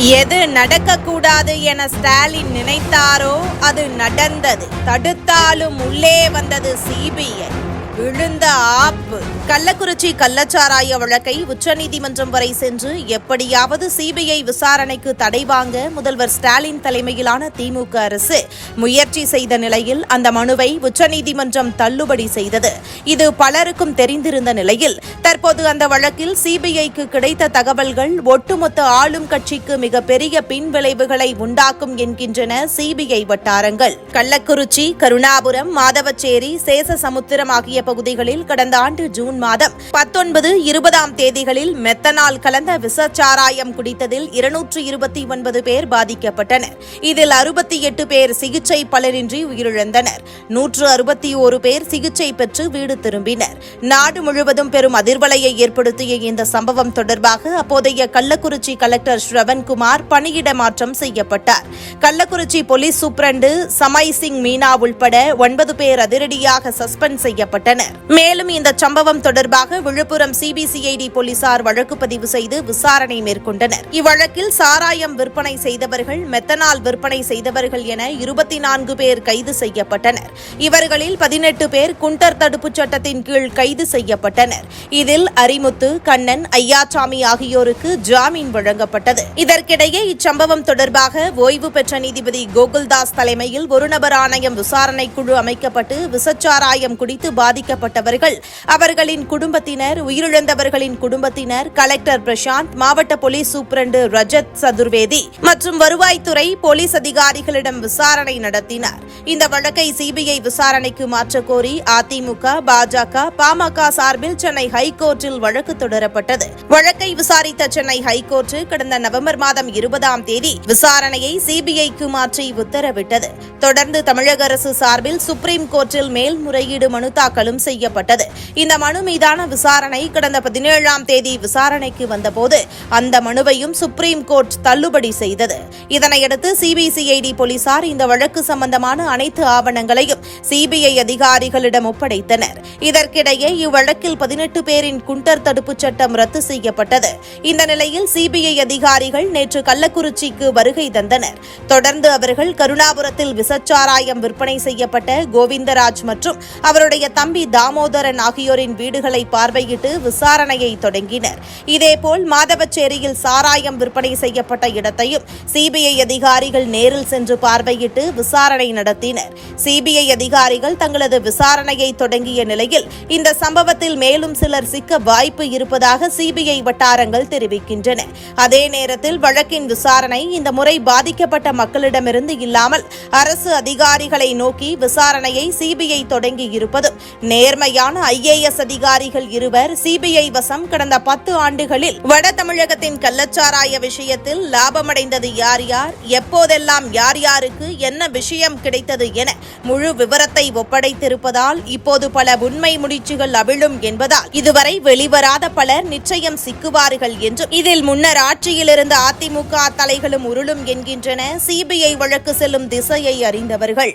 எது நடக்கக்கூடாது என ஸ்டாலின் நினைத்தாரோ அது நடந்தது. தடுத்தாலும் உள்ளே வந்தது சிபிஐ விழுந்த ஆப்பு. கள்ளக்குறிச்சி கள்ளச்சாராய வழக்கை உச்சநீதிமன்றம் வரை சென்று எப்படியாவது சிபிஐ விசாரணைக்கு தடை வாங்க முதல்வர் ஸ்டாலின் தலைமையிலான திமுக அரசு முயற்சி செய்த நிலையில் அந்த மனுவை உச்சநீதிமன்றம் தள்ளுபடி செய்தது. இது பலருக்கும் தெரிந்திருந்த நிலையில் தற்போது அந்த வழக்கில் சிபிஐக்கு கிடைத்த தகவல்கள் ஒட்டுமொத்த ஆளும் கட்சிக்கு மிகப்பெரிய பின்விளைவுகளை உண்டாக்கும் என்கின்றன சிபிஐ வட்டாரங்கள். கள்ளக்குறிச்சி கருணாபுரம் மாதவச்சேரி சேசசமுத்திரம் ஆகிய பகுதிகளில் கடந்த ஆண்டு ஜூன் மாதம் பத்தொன்பது இருபதாம் தேதிகளில் மெத்தனால் கலந்த விசச்சாராயம் குடித்ததில் இருநூற்று இருபத்தி ஒன்பது பேர் பாதிக்கப்பட்டனர். இதில் அறுபத்தி எட்டு பேர் சிகிச்சை பலரின்றி உயிரிழந்தனர். நூற்று அறுபத்தி ஓரு பேர் சிகிச்சை பெற்று வீடு திரும்பினர். நாடு முழுவதும் பெரும் அதிர்வலையை ஏற்படுத்திய இந்த சம்பவம் தொடர்பாக அப்போதைய கள்ளக்குறிச்சி கலெக்டர் ஸ்ரவன்குமார் பணியிட மாற்றம் செய்யப்பட்டார். கள்ளக்குறிச்சி போலீஸ் சூப்பரண்டு சமய் சிங் மீனா உள்பட ஒன்பது பேர் அதிரடியாக சஸ்பெண்ட் செய்யப்பட்டனர். மேலும் இந்த சம்பவம் தொடர்பாக விழுப்புரம் சிபிசிஐடி போலீசார் வழக்கு பதிவு செய்து விசாரணை மேற்கொண்டனர். இவ்வழக்கில் சாராயம் விற்பனை செய்தவர்கள் மெத்தனால் விற்பனை செய்தவர்கள் என இருபத்தி நான்கு பேர் கைது செய்யப்பட்டனர். இவர்களில் பதினெட்டு பேர் குண்டர் தடுப்புச் சட்டத்தின் கீழ் கைது செய்யப்பட்டனர். இதில் அரிமுத்து கண்ணன் ஐயாச்சாமி ஆகியோருக்கு ஜாமீன் வழங்கப்பட்டது. இதற்கிடையே இச்சம்பவம் தொடர்பாக ஓய்வு பெற்ற நீதிபதி கோகுல்தாஸ் தலைமையில் ஒரு நபர் ஆணையம் விசாரணை குழு அமைக்கப்பட்டு விசச்சாராயம் குடித்து பாதிக்கப்பட்டவர்கள். அவர்களின் குடும்பத்தினர் உயிரிழந்தவர்களின் குடும்பத்தினர் கலெக்டர் பிரசாந்த் மாவட்ட போலீஸ் சூப்பரண்டு ரஜத் சதுர்வேதி மற்றும் வருவாய்த்துறை போலீஸ் அதிகாரிகளிடம் விசாரணை நடத்தினார். இந்த வழக்கை சிபிஐ விசாரணைக்கு மாற்றக் கோரி அதிமுக பாஜக பாமக சார்பில் சென்னை ஹைகோர்ட்டில் வழக்கு தொடரப்பட்டது. வழக்கை விசாரித்த சென்னை ஹைகோர்ட் கடந்த நவம்பர் மாதம் இருபதாம் தேதி விசாரணையை சிபிஐக்கு மாற்றி உத்தரவிட்டது. தொடர்ந்து தமிழக அரசு சார்பில் சுப்ரீம் கோர்ட்டில் மேல்முறையீடு மனு தாக்கல் செய்யப்பட்டது. இந்த மனு மீதான விசாரணை கடந்த பதினேழாம் தேதி விசாரணைக்கு வந்தபோது அந்த மனுவையும் சுப்ரீம் கோர்ட் தள்ளுபடி செய்தது. இதனையடுத்து சிபிசிஐடி போலீசார் இந்த வழக்கு சம்பந்தமான அனைத்து ஆவணங்களையும் சிபிஐ அதிகாரிகளிடம் ஒப்படைத்தனர். இதற்கிடையே இவ்வழக்கில் பதினெட்டு பேரின் குண்டர் தடுப்புச் சட்டம் ரத்து செய்யப்பட்டது. இந்த நிலையில் சிபிஐ அதிகாரிகள் நேற்று கள்ளக்குறிச்சிக்கு வருகை தந்தனர். தொடர்ந்து அவர்கள் கருணாபுரத்தில் விசச்சாராயம் விற்பனை செய்யப்பட்ட கோவிந்தராஜ் மற்றும் அவருடைய தம்பி தாமோதரன் ஆகிய ஆகியோரின் வீடுகளை பார்வையிட்டு விசாரணையை தொடங்கினர். இதேபோல் மாதவச்சேரியில் சாராயம் விற்பனை செய்யப்பட்ட இடத்தையும் சிபிஐ அதிகாரிகள் நேரில் சென்று பார்வையிட்டு விசாரணை நடத்தினர். சிபிஐ அதிகாரிகள் தங்களது விசாரணையை தொடங்கிய நிலையில் இந்த சம்பவத்தில் மேலும் சிலர் சிக்க வாய்ப்பு இருப்பதாக சிபிஐ வட்டாரங்கள் தெரிவிக்கின்றன. அதே நேரத்தில் வழக்கின் விசாரணை இந்த முறை பாதிக்கப்பட்ட மக்களிடமிருந்து இல்லாமல் அரசு அதிகாரிகளை நோக்கி விசாரணையை சிபிஐ தொடங்கி இருப்பதும் நேர்மையான ஐஏஎஸ் அதிகாரிகள் இருவர் சிபிஐ வசம் கடந்த பத்து ஆண்டுகளில் வட தமிழகத்தின் கள்ளச்சாராய விஷயத்தில் லாபமடைந்தது யார் யார் எப்போதெல்லாம் யார் யாருக்கு என்ன விஷயம் கிடைத்தது என முழு விவரத்தை ஒப்படைத்திருப்பதால் இப்போது பல உண்மை முடிச்சுகள் அவிழும் என்பதால் இதுவரை வெளிவராத பலர் நிச்சயம் சிக்குவார்கள் என்றும் இதில் முன்னர் ஆட்சியில் இருந்த அதிமுக தலைகளும் உருளும் என்கின்றன. சிபிஐ வழக்கு செல்லும் திசையை அறிந்தவர்கள்.